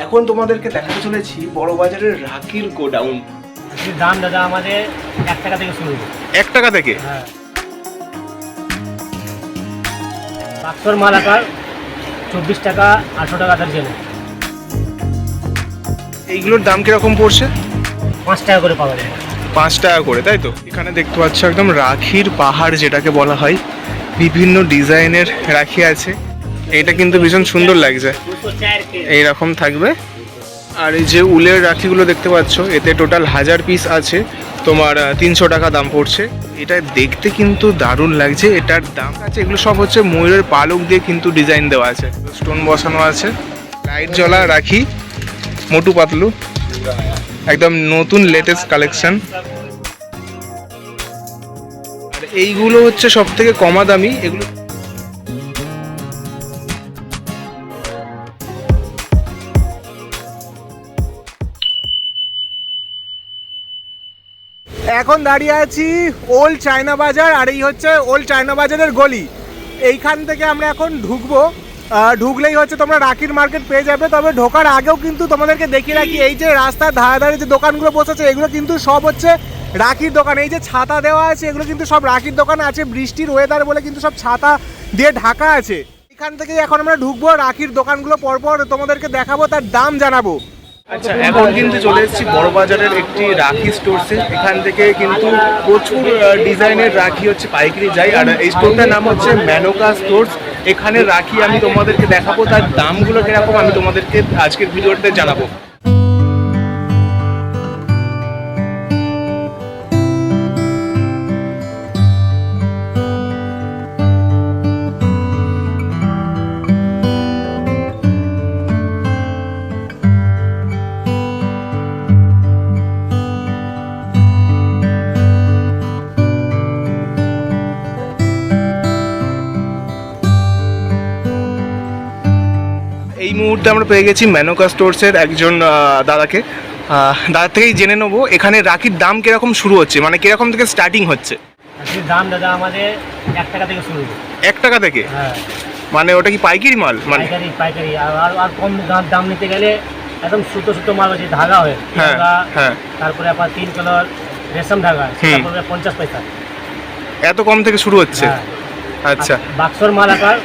এখন তোমাদেরকে দেখাতে চলেছি বড় বাজারের রাখির গোডাউন। এর দাম দাদা আমাদের এক টাকা থেকে শুরু এক টাকা থেকে? হ্যাঁ। বাক্সর মাল আকার চব্বিশ টাকা আটশো টাকা দর্জনে এইগুলোর দাম কীরকম পড়ছে? পাঁচ টাকা করে পাওয়া যায়। পাঁচ টাকা করে তাই তো? এখানে দেখতে পাচ্ছ একদম রাখির পাহাড় যেটাকে বলা হয়। বিভিন্ন ডিজাইনের রাখি আছে। এটা কিন্তু ভীষণ সুন্দর লাগছে। দুশো চার এইরকম থাকবে। আর এই যে উলের রাখিগুলো দেখতে পাচ্ছ, এতে টোটাল হাজার পিস আছে। তোমার তিনশো টাকা দাম পড়ছে। এটা দেখতে কিন্তু দারুণ লাগছে। এটার দাম আছে, এগুলো সব হচ্ছে ময়ূরের পালক দিয়ে কিন্তু ডিজাইন দেওয়া আছে। স্টোন বসানো আছে। লাইট জ্বলা রাখি। মোটু পাতলু। একদম নতুন লেটেস্ট কালেকশন আর এইগুলো হচ্ছে সব থেকে কমা দামি। এগুলো এখন দাঁড়িয়ে আছি ওল্ড চায়না বাজার, আর এই হচ্ছে ওল্ড চায়না বাজারের গলি। এইখান থেকে আমরা এখন ঢুকবো। ঢুকলেই হচ্ছে তোমরা রাখির মার্কেট পেয়ে যাবে, তবে ঢোকার আগেও কিন্তু তোমাদেরকে দেখিয়ে রাখি, এই যে রাস্তার ধারে ধারে যে দোকানগুলো বসেছে, এগুলো কিন্তু সব হচ্ছে রাখির দোকান। এই যে ছাতা দেওয়া আছে, এগুলো কিন্তু সব রাখির দোকান আছে, বৃষ্টির ওয়েদার বলে কিন্তু সব ছাতা দিয়ে ঢাকা আছে। এখান থেকে এখন আমরা ঢুকবো, রাখির দোকানগুলো পরপর তোমাদেরকে দেখাবো, তার দাম জানাব। আচ্ছা এখন কিন্তু চলে এসেছি বড়বাজারের একটি রাখি স্টোরসে এখান থেকে কিন্তু প্রচুর ডিজাইনের রাখি হচ্ছে, পাইকারি যায় আর এই স্টোরটার নাম হচ্ছে ম্যানোকা স্টোরস এখানে রাখি আমি তোমাদেরকে দেখাবো, তার দামগুলো কীরকম আমি তোমাদেরকে আজকের ভিডিওতে জানাব। মুহূর্তে আমরা পেয়ে গেছি ম্যানোকা স্টোরসের একজন দাদাকে। দাদার থেকেই জেনে নেব এখানে রাখির দাম কীরকম শুরু হচ্ছে? মানে কীরকম থেকে স্টার্টিং হচ্ছে? দাম দাদা আমাদের এক টাকা থেকে শুরু এক টাকা থেকে? হ্যাঁ। মানে ওটা কি পাইকারি মাল? মানে পাইকারি পাইকারি। আর আর- কম দাম নিতে গেলে একদম সুতো সুতো মাল আছে ধাগা হয়। হ্যাঁ হ্যাঁ। তারপরে আপনার তিন কালার রেশম ধাগা। পড়বে পঞ্চাশ পয়সা। এত কম থেকে শুরু হচ্ছে? হ্যাঁ। আচ্ছা। বাক্সর মাল আকার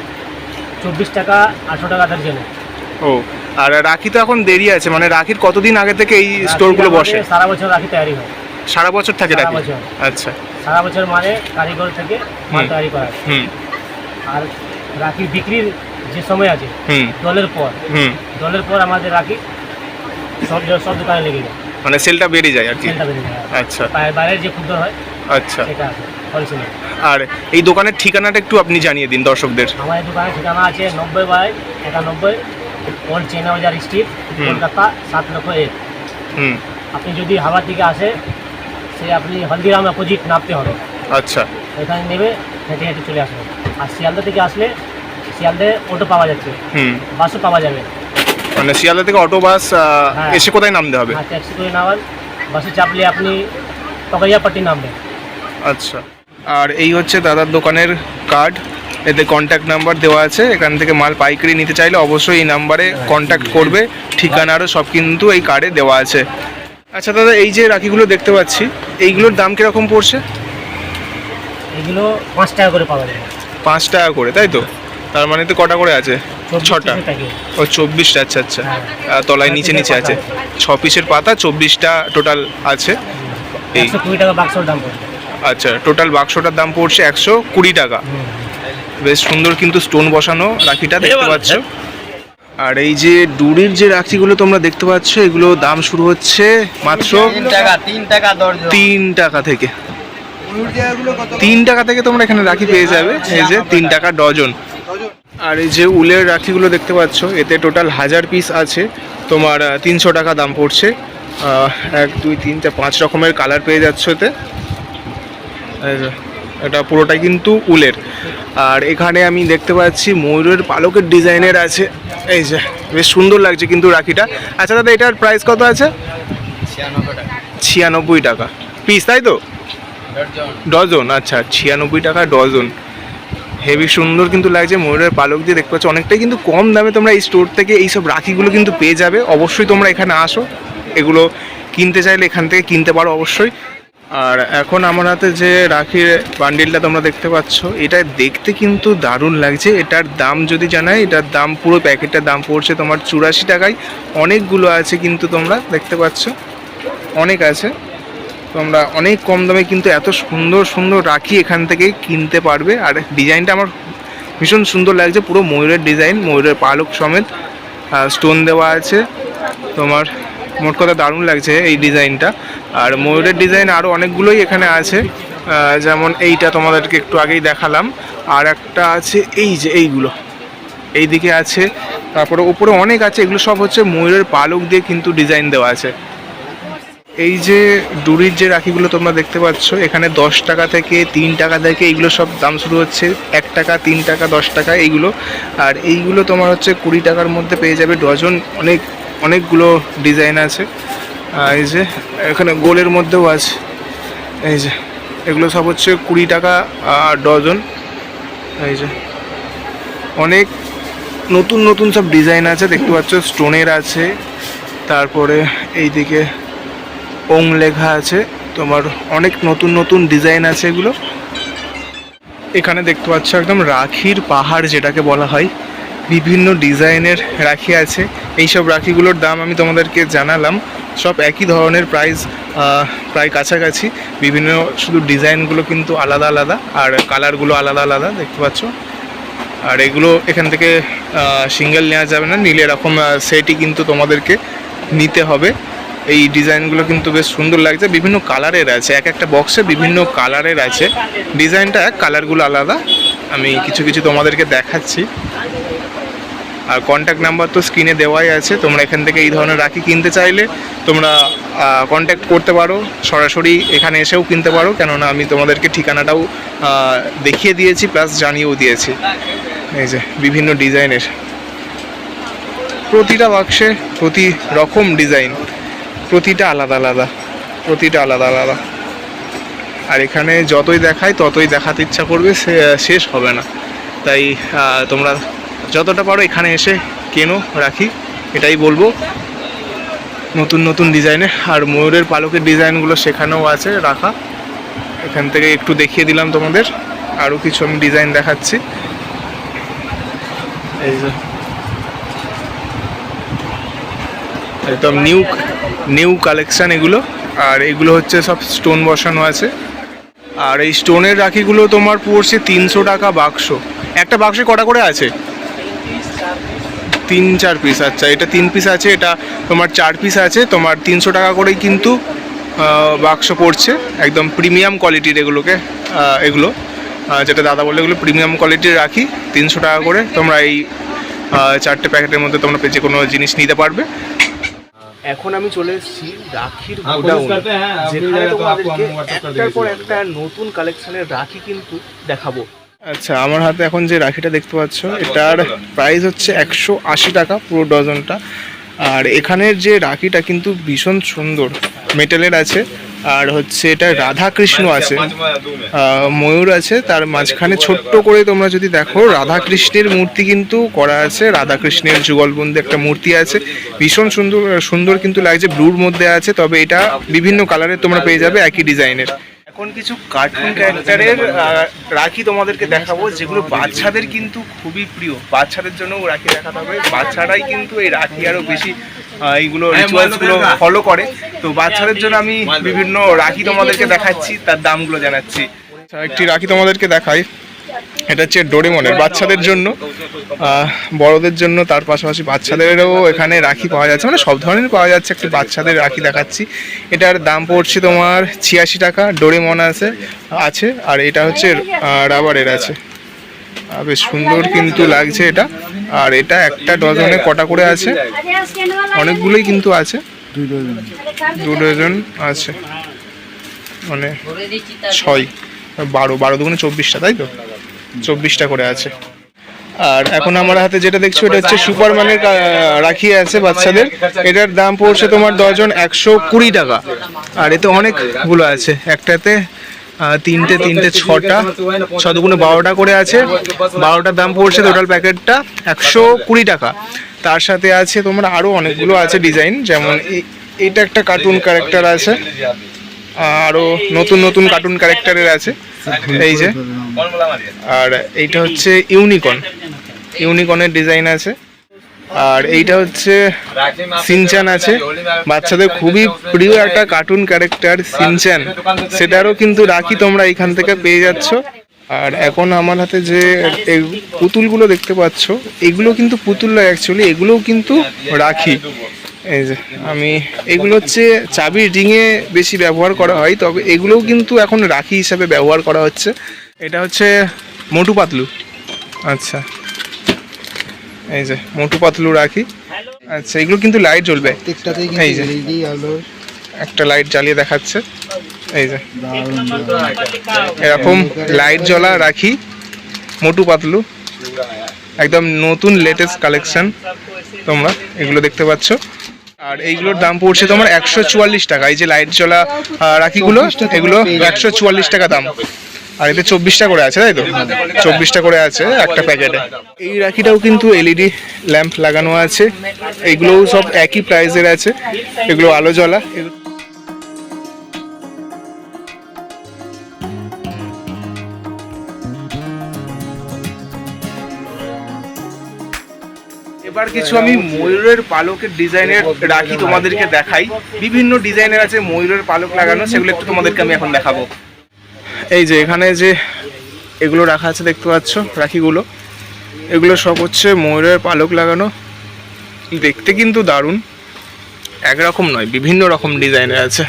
চব্বিশ টাকা আটশো টাকা দর্জনে ও আর রাখি তো এখন দেরি আছে মানে রাখির কতদিন আগে থেকে এই স্টোরগুলো বসে? সারা বছর রাখি তৈরি হয়। সারা বছর থাকে রাখি? আচ্ছা। সারা বছর মানে কারিগর থেকে মাল। তৈরি করা হুম। আর রাখি বিক্রির যে সময় আছে হুম। দলের পর হুম। দলের পর আমাদের রাখি সব সব দোকানে লেগে যায়। মানে সেলটা বেড়ে যায় আর কি? সেলটা বেরিয়ে যায়। আচ্ছা। বাইরে- যে ক্ষুদ্র হয় আচ্ছা। সেটা আছে আর এই দোকানের ঠিকানাটা একটু আপনি জানিয়ে দিন দর্শকদের। আমাদের দোকানের ঠিকানা আছে নব্বই বাই একানব্বই ওল্ড চেনা বাজার স্ট্রিট। কলকাতা সাত লক্ষ এক। আপনি যদি হাওড়া থেকে আসে সে আপনি হলদিরাম অপোজিট নামতে হবে। আচ্ছা। এখানে নেবে হেঁটে হেঁটে চলে আসবে। আর শিয়ালদা থেকে আসলে শিয়ালদে অটো পাওয়া যাচ্ছে। হুম। বাসও পাওয়া যাবে। মানে শিয়ালদা থেকে অটো বাস হ্যাঁ। এসে কোথায় নামতে হবে? আর ট্যাক্সি করে নেওয়ার বাসে চাপলে আপনি টকাইয়াপাটি নামবেন। আচ্ছা। আর এই হচ্ছে দাদার দোকানের কার্ড এতে কন্ট্যাক্ট নাম্বার দেওয়া আছে এখান থেকে মাল পাইকারি নিতে চাইলে অবশ্যই এই নাম্বারে কন্ট্যাক্ট করবে ঠিকানারও সব কিন্তু এই কার্ডে দেওয়া আছে। আচ্ছা দাদা এই যে রাখিগুলো দেখতে পাচ্ছি এইগুলোর দাম কীরকম পড়ছে? এগুলো পাঁচ টাকা করে পাওয়া যাবে পাঁচ টাকা করে তাই তো? তার মানে তো কটা করে আছে? ছটা? ও চব্বিশটা আচ্ছা আচ্ছা। হ্যাঁ। তলায় নিচে নিচে আছে। ছ পিসের পাতা চব্বিশটা টোটাল আছে। এই কুড়ি টাকা বাক্সর দাম আচ্ছা টোটাল বাক্সটার দাম পড়ছে একশো কুড়ি টাকা। বেশ সুন্দর কিন্তু স্টোন বসানো রাখিটা দেখতে পাচ্ছ। আর এই যে ডুরির যে রাখিগুলো তোমরা দেখতে পাচ্ছ এগুলো দাম শুরু হচ্ছে মাত্র তিন টাকা থেকে। তিন টাকা থেকে তোমরা এখানে রাখি পেয়ে যাবে এই যে তিন টাকা ডজন। আর এই যে উলের রাখিগুলো দেখতে পাচ্ছ এতে টোটাল হাজার পিস আছে। তোমার তিনশো টাকা দাম পড়ছে। এক দুই তিন চার পাঁচ রকমের কালার পেয়ে যাচ্ছ এতে। এটা পুরোটাই কিন্তু উলের। আর এখানে আমি দেখতে পাচ্ছি ময়ূরের পালকের ডিজাইনের আছে। এই যে, বেশ সুন্দর লাগছে কিন্তু রাখিটা। আচ্ছা দাদা, এটার প্রাইস কত আছে? ছিয়ানব্বই টাকা। পিস তাই তো? ডজন আচ্ছা ছিয়ানব্বই টাকা ডজন হেভি সুন্দর কিন্তু লাগছে ময়ূরের পালক দিয়ে। দেখতে পাচ্ছ, অনেকটাই কিন্তু কম দামে তোমরা এই স্টোর থেকে এই সব রাখিগুলো কিন্তু পেয়ে যাবে। অবশ্যই তোমরা এখানে আসো। এগুলো কিনতে চাইলে এখান থেকে কিনতে পারো অবশ্যই। আর এখন আমার হাতে যে রাখির বান্ডিলটা তোমরা দেখতে পাচ্ছ, এটা দেখতে কিন্তু দারুণ লাগছে। এটার দাম যদি জানাই, এটার দাম পুরো প্যাকেটটার দাম পড়ছে তোমার চুরাশি টাকায়। অনেকগুলো আছে কিন্তু তোমরা দেখতে পাচ্ছ। অনেক আছে। তোমরা অনেক কম দামে কিন্তু এত সুন্দর সুন্দর রাখি এখান থেকে কিনতে পারবে। আর ডিজাইনটা আমার ভীষণ সুন্দর লাগছে। পুরো ময়ূরের ডিজাইন, ময়ূরের পালক সমেত স্টোন দেওয়া আছে। তোমার মোট কথা দারুণ লাগছে এই ডিজাইনটা। আর ময়ূরের ডিজাইন আরও অনেকগুলোই এখানে আছে। যেমন এইটা তোমাদেরকে একটু আগেই দেখালাম। আর একটা আছে এই যে এইগুলো। এই দিকে আছে, তারপরে উপরে অনেক আছে, এগুলো সব হচ্ছে ময়ূরের পালক দিয়ে কিন্তু ডিজাইন দেওয়া আছে। এই যে ডুরির যে রাখিগুলো তোমরা দেখতে পাচ্ছ, এখানে দশ টাকা থেকে তিন টাকা থেকে এইগুলো সব দাম শুরু হচ্ছে। এক টাকা, তিন টাকা, দশ টাকা, এইগুলো। আর এইগুলো তোমার হচ্ছে কুড়ি টাকার মধ্যে পেয়ে যাবে ডজন অনেক অনেকগুলো ডিজাইন আছে। এই যে, এখানে গোলের মধ্যেও আছে। এই যে, এগুলো সব হচ্ছে কুড়ি টাকা ডজন। এই যে, অনেক নতুন নতুন সব ডিজাইন আছে। দেখতে পাচ্ছ, স্টোনের আছে। তারপরে এইদিকে ওং লেখা আছে। তোমার অনেক নতুন নতুন ডিজাইন আছে এগুলো। এখানে দেখতে পাচ্ছ, একদম রাখির পাহাড় যেটাকে বলা হয়। বিভিন্ন ডিজাইনের রাখি আছে। এইসব রাখিগুলোর দাম আমি তোমাদেরকে জানালাম। সব একই ধরনের প্রাইস প্রায় কাছাকাছি। বিভিন্ন শুধু ডিজাইনগুলো কিন্তু আলাদা আলাদা আর কালারগুলো আলাদা আলাদা, দেখতে পাচ্ছ? আর এগুলো এখান থেকে সিঙ্গেল নেওয়া যাবে না। নিলে এরকম সেটই কিন্তু তোমাদেরকে নিতে হবে। এই ডিজাইনগুলো কিন্তু বেশ সুন্দর লাগছে। বিভিন্ন কালারের আছে। এক একটা বক্সে বিভিন্ন কালারের আছে। ডিজাইনটা কালারগুলো আলাদা। আমি কিছু কিছু তোমাদেরকে দেখাচ্ছি। আর কন্ট্যাক্ট নাম্বার তো স্ক্রিনে দেওয়াই আছে। তোমরা এখান থেকে এই ধরনের রাখি কিনতে চাইলে তোমরা কন্ট্যাক্ট করতে পারো। সরাসরি এখানে এসেও কিনতে পারো। কেননা আমি তোমাদেরকে ঠিকানাটাও দেখিয়ে দিয়েছি প্লাস জানিয়েও দিয়েছি। এই যে, বিভিন্ন ডিজাইনের। প্রতিটা বাক্সে প্রতি রকম ডিজাইন। প্রতিটা আলাদা আলাদা। প্রতিটা আলাদা আলাদা। আর এখানে যতই দেখায়, ততই দেখাতে ইচ্ছা করবে শেষ হবে না। তাই তোমরা যতটা পারো এখানে এসে কেনো, রাখি, এটাই বলব। নতুন নতুন ডিজাইনের আর ময়ূরের পালকের ডিজাইনগুলো সেখানেও আছে, রাখা। এখান থেকে একটু দেখিয়ে দিলাম তোমাদের। আরও কিছু আমি ডিজাইন দেখাচ্ছি। একদম নিউ নিউ কালেকশান এগুলো। আর এগুলো হচ্ছে সব স্টোন বসানো আছে। আর এই স্টোনের রাখিগুলো তোমার পড়ছে তিনশো টাকা বাক্স। একটা বাক্সে কটা করে আছে? তিন চার পিস আচ্ছা এটা তিন পিস আছে এটা তোমার চার পিস আছে তোমার তিনশো টাকা করেই কিন্তু বাক্স পড়ছে একদম প্রিমিয়াম কোয়ালিটির এগুলোকে এগুলো। যেটা দাদা বললে এগুলো প্রিমিয়াম কোয়ালিটির রাখি তিনশো টাকা করে তোমরা এই চারটে প্যাকেটের মধ্যে তোমরা পেয়ে কোনো জিনিস নিতে পারবে। এখন আমি চলে এসেছি রাখির যেখানে তোমাদেরকে একটার পর একটা নতুন কালেকশনের রাখি কিন্তু দেখাবো। আচ্ছা আমার হাতে এখন যে রাখিটা দেখতে পাচ্ছ এটার প্রাইস হচ্ছে একশো আশি টাকা পুরো ডজনটা। আর এখানের যে রাখিটা কিন্তু ভীষণ সুন্দর মেটালের আছে। আর হচ্ছে এটা রাধা কৃষ্ণ আছে। ময়ূর আছে তার মাঝখানে ছোট্ট করে তোমরা যদি দেখো রাধা কৃষ্ণের মূর্তি কিন্তু করা আছে। রাধা কৃষ্ণের যুগলবন্দি একটা মূর্তি আছে। ভীষণ সুন্দর সুন্দর কিন্তু লাগছে ব্লুর মধ্যে আছে তবে এটা বিভিন্ন কালারের তোমরা পেয়ে যাবে একই ডিজাইনের এখন কিছু কার্টুন ক্যারেক্টারের রাখি তোমাদেরকে দেখাবো যেগুলো বাচ্চাদের কিন্তু খুবই প্রিয়। বাচ্চাদের জন্য রাখি দেখাতে হবে। বাচ্চারাই কিন্তু এই রাখি আরও বেশি এইগুলো রিচুয়ালসগুলো ফলো করে। তো বাচ্চাদের জন্য আমি বিভিন্ন রাখি তোমাদেরকে দেখাচ্ছি তার দামগুলো জানাচ্ছি। আচ্ছা, একটি রাখি তোমাদেরকে দেখাই। এটা হচ্ছে ডোরেমনের বাচ্চাদের জন্য। বড়দের জন্য, তার পাশাপাশি বাচ্চাদেরও এখানে রাখি পাওয়া যাচ্ছে। মানে সব ধরনের পাওয়া যাচ্ছে, একটি বাচ্চাদের রাখি দেখাচ্ছি। এটার দাম পড়ছে তোমার ছিয়াশি টাকা, ডোরেমন আছে আছে, আর এটা হচ্ছে রাবারের আছে। বেশ সুন্দর কিন্তু লাগছে এটা। আর এটা একটা ডজনে কটা করে আছে। অনেকগুলোই কিন্তু আছে। দু ডজন আছে। মানে ছয়, বারো বারো দুগুণে চব্বিশটা, তাই তো? চব্বিশটা করে আছে। আর এখন আমার হাতে যেটা দেখছ এটা হচ্ছে সুপারম্যানের রাখি আছে বাচ্চাদের। এটার দাম পড়ছে তোমার ডজন একশো কুড়ি টাকা। আর এতে অনেকগুলো আছে। একটাতে তিনটে তিনটে ছটা ছ দুগুণে বারোটা করে আছে। বারোটার দাম পড়ছে টোটাল প্যাকেটটা একশো কুড়ি টাকা। তার সাথে আছে তোমার আরও অনেকগুলো আছে ডিজাইন যেমন এটা একটা কার্টুন ক্যারেক্টার আছে। আরও নতুন নতুন কার্টুন ক্যারেক্টারের আছে। এই যে আর এইটা হচ্ছে ইউনিকন ইউনিকনের ডিজাইন আছে। আর এইটা হচ্ছে সিনচান আছে। বাচ্চাদের খুবই প্রিয় একটা কার্টুন ক্যারেক্টার সিনচান সেটারও কিন্তু রাখি তোমরা এখান থেকে পেয়ে যাচ্ছ। আর এখন আমার হাতে যে এই পুতুলগুলো দেখতে পাচ্ছ এগুলো কিন্তু পুতুল নয় অ্যাকচুয়ালি এগুলোও কিন্তু রাখি। এই যে আমি এগুলো হচ্ছে চাবি রিংয়ে বেশি ব্যবহার করা হয় তবে এগুলোও কিন্তু এখন রাখি হিসাবে ব্যবহার করা হচ্ছে। এটা হচ্ছে মোটু পাতলু। আচ্ছা। এই যে মোটু পাতলু রাখি। আচ্ছা এগুলো কিন্তু লাইট জ্বলবে। এই যে। একটা লাইট জ্বালিয়ে দেখাচ্ছে। এই যে এরকম লাইট জ্বলা রাখি মোটু পাতলু। একদম নতুন লেটেস্ট কালেকশন তোমরা এগুলো দেখতে পাচ্ছ। আর এইগুলোর দাম পড়ছে তোমার একশো চুয়াল্লিশ টাকা। এই যে লাইট জ্বলা রাখিগুলো, এগুলো একশো চুয়াল্লিশ টাকা দাম। আর এতে চব্বিশটা করে আছে, তাই তো? চব্বিশটা করে আছে একটা প্যাকেটে। এই রাখিটাও কিন্তু এলইডি ল্যাম্প লাগানো আছে। এগুলোও সব একই প্রাইসের আছে। এগুলো আলো জ্বলা। এবার কিছু আমি ময়ূরের পালকের ডিজাইনের রাখি তোমাদেরকে দেখাই। বিভিন্ন ডিজাইনের আছে, ময়ূরের পালক লাগানো, সেগুলো একটু তোমাদেরকে আমি এখন দেখাবো। এই যে এখানে যে এগুলো রাখা আছে দেখতে পাচ্ছ, রাখিগুলো। এগুলো সব হচ্ছে ময়ূরের পালক লাগানো। দেখতে কিন্তু দারুণ। একরকম নয়, বিভিন্ন রকম ডিজাইনের আছে।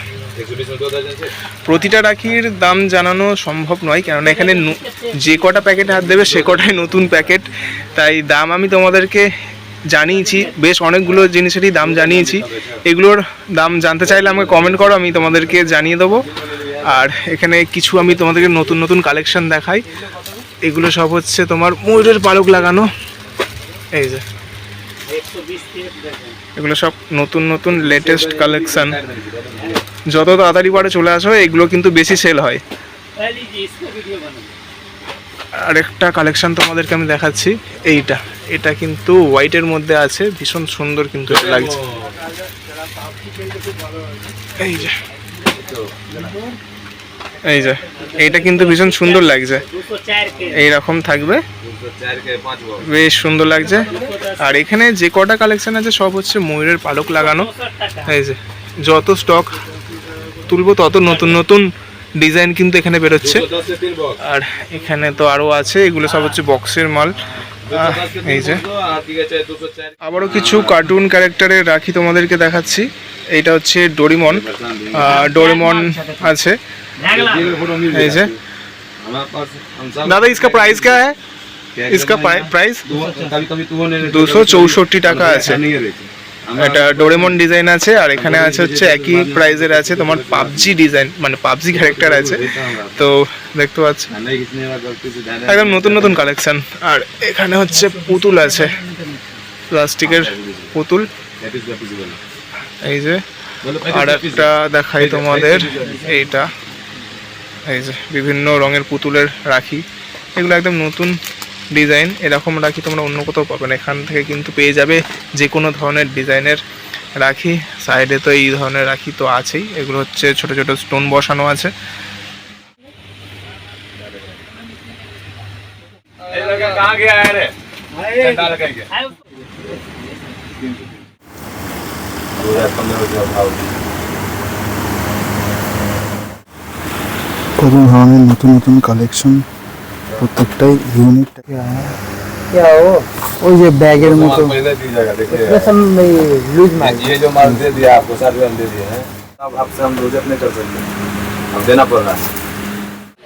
প্রতিটা রাখির দাম জানানো সম্ভব নয়, কেননা এখানে যে কটা প্যাকেট হাত দেবে, সে কটাই নতুন প্যাকেট তাই দাম আমি তোমাদেরকে জানিয়েছি, বেশ অনেকগুলো জিনিসেরই দাম জানিয়েছি। এগুলোর দাম জানতে চাইলে আমাকে কমেন্ট করো, আমি তোমাদেরকে জানিয়ে দেবো। আর এখানে কিছু আমি তোমাদেরকে নতুন নতুন কালেকশন দেখাই। এগুলো সব হচ্ছে তোমার ময়ূরের পালক লাগানো। এই যে। এগুলো সব নতুন নতুন লেটেস্ট কালেকশন যত তাড়াতাড়ি পারে চলে আসো, এগুলো কিন্তু বেশি সেল হয়। আরেকটা কালেকশন তোমাদেরকে আমি দেখাচ্ছি, এইটা। এটা কিন্তু হোয়াইটের মধ্যে আছে, ভীষণ সুন্দর কিন্তু লাগছে। এই যে। এই যে, এইটা কিন্তু ভীষণ সুন্দর লাগছে। এইরকম থাকবে। বেশ সুন্দর লাগছে। আর এখানে যে কটা কালেকশন আছে, সব হচ্ছে ময়ূরের পালক লাগানো। এই যে, যত স্টক তুলবো, তত নতুন নতুন ডিজাইন কিন্তু এখানে বেরোচ্ছে। আর এখানে তো আরও আছে, এগুলো সব হচ্ছে বক্সের মাল। এই যে আবারও কিছু কার্টুন ক্যারেক্টারের রাখি তোমাদেরকে দেখাচ্ছি এইটা হচ্ছে ডোরিমন আহ, ডোরেমন আছে এই যে দাদা इसका प्राइस क्या है इसका प्राइस দুশো চৌষট্টি টাকা আছে এটা ডোরেমন ডিজাইন আছে আর এখানে আছে হচ্ছে একই প্রাইজের আছে তোমার পাবজি ডিজাইন মানে পাবজি ক্যারেক্টার আছে। তো দেখতে পাচ্ছ। একদম নতুন নতুন কালেকশন আর এখানে হচ্ছে পুতুল আছে। প্লাস্টিকের পুতুল। এই যে আর একটা দেখাই তোমাদের। এইটা। এই যে বিভিন্ন রঙের পুতুলের রাখি। এগুলো একদম নতুন ডিজাইন এরকম রাখি তোমরা অন্য কোথাও পাবে না। এখান থেকে কিন্তু পেয়ে যাবে যে কোনো ধরনের ডিজাইনের রাখি। সাইডে তো এই ধরনের রাখি তো আছেই। এগুলো হচ্ছে ছোট ছোট স্টোন বসানো আছে। নতুন নতুন কালেকশন প্রত্যেকটাই ইউনিক ওই যে ব্যাগের মতো पहले दीजिएगा देखिए लूज ये जो माल दे दिया आपको सारे हम दे दिए हैं अब आपसे हम रोजे अपने कर सकते हैं अब देना पड़ रहा है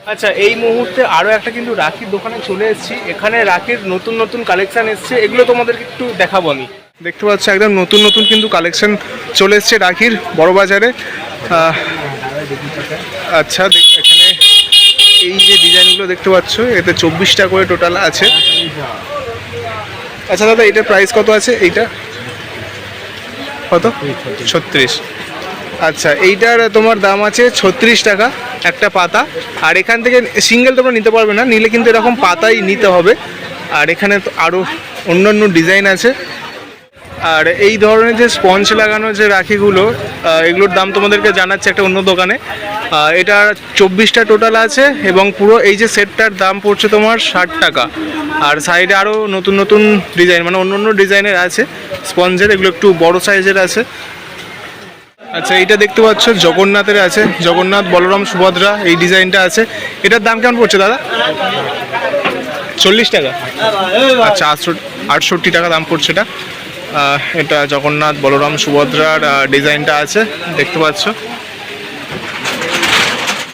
আচ্ছা এই মুহূর্তে আরও একটা কিন্তু রাখির দোকানে চলে এসেছি এখানে রাখির নতুন নতুন কালেকশন এসছে এগুলো তোমাদেরকে একটু দেখাবো আমি দেখতে পাচ্ছ একদম নতুন নতুন কিন্তু কালেকশন চলে এসছে রাখির বড় বাজারে আহ, আচ্ছা দেখ- এখানে এই ডিজাইনগুলো দেখতে পাচ্ছ, এতে চব্বিশটা করে টোটাল আছে। আচ্ছা দাদা, এটার প্রাইস কত আছে? এইটা? কত? ছত্রিশ। আচ্ছা এইটার তোমার দাম আছে ছত্রিশ টাকা একটা পাতা। আর এখান থেকে সিঙ্গেল তোমরা নিতে পারবে না, নিলে কিন্তু এরকম পাতাই নিতে হবে। আর এখানে আরও অন্যান্য ডিজাইন আছে। আর এই ধরনের যে স্পঞ্জ লাগানো যে রাখিগুলো এগুলোর দাম তোমাদেরকে জানাচ্ছে একটা অন্য দোকানে। এটা চব্বিশটা টোটাল আছে এবং পুরো এই যে সেটটার দাম পড়ছে তোমার ষাট টাকা। আর সাইডে আরও নতুন নতুন ডিজাইন মানে অন্য অন্য ডিজাইনের আছে। স্পঞ্জের, এগুলো একটু বড় সাইজের আছে। আচ্ছা এইটা দেখতে পাচ্ছ, জগন্নাথের আছে। জগন্নাথ, বলরাম, সুভদ্রা, এই ডিজাইনটা আছে। এটার দাম কেমন পড়ছে দাদা? চল্লিশ টাকা। আচ্ছা আটষট্টি টাকা দাম পড়ছে এটা। এটা জগন্নাথ, বলরাম, সুভদ্রার ডিজাইনটা আছে। দেখতে পাচ্ছ।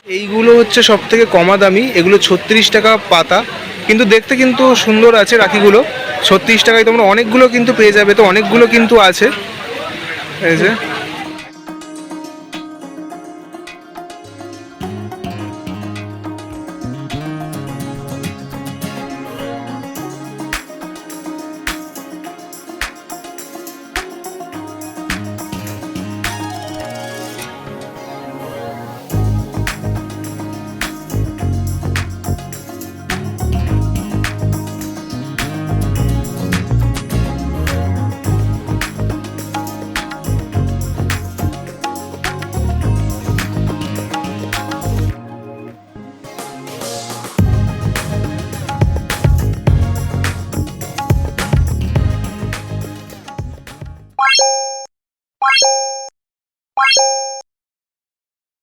এইগুলো হচ্ছে সব থেকে কমা দামি এগুলো ছত্রিশ টাকা পাতা। কিন্তু দেখতে কিন্তু সুন্দর আছে রাখিগুলো। ছত্রিশ টাকায় তোমরা অনেকগুলো কিন্তু পেয়ে যাবে, তো অনেকগুলো কিন্তু আছে। এই যে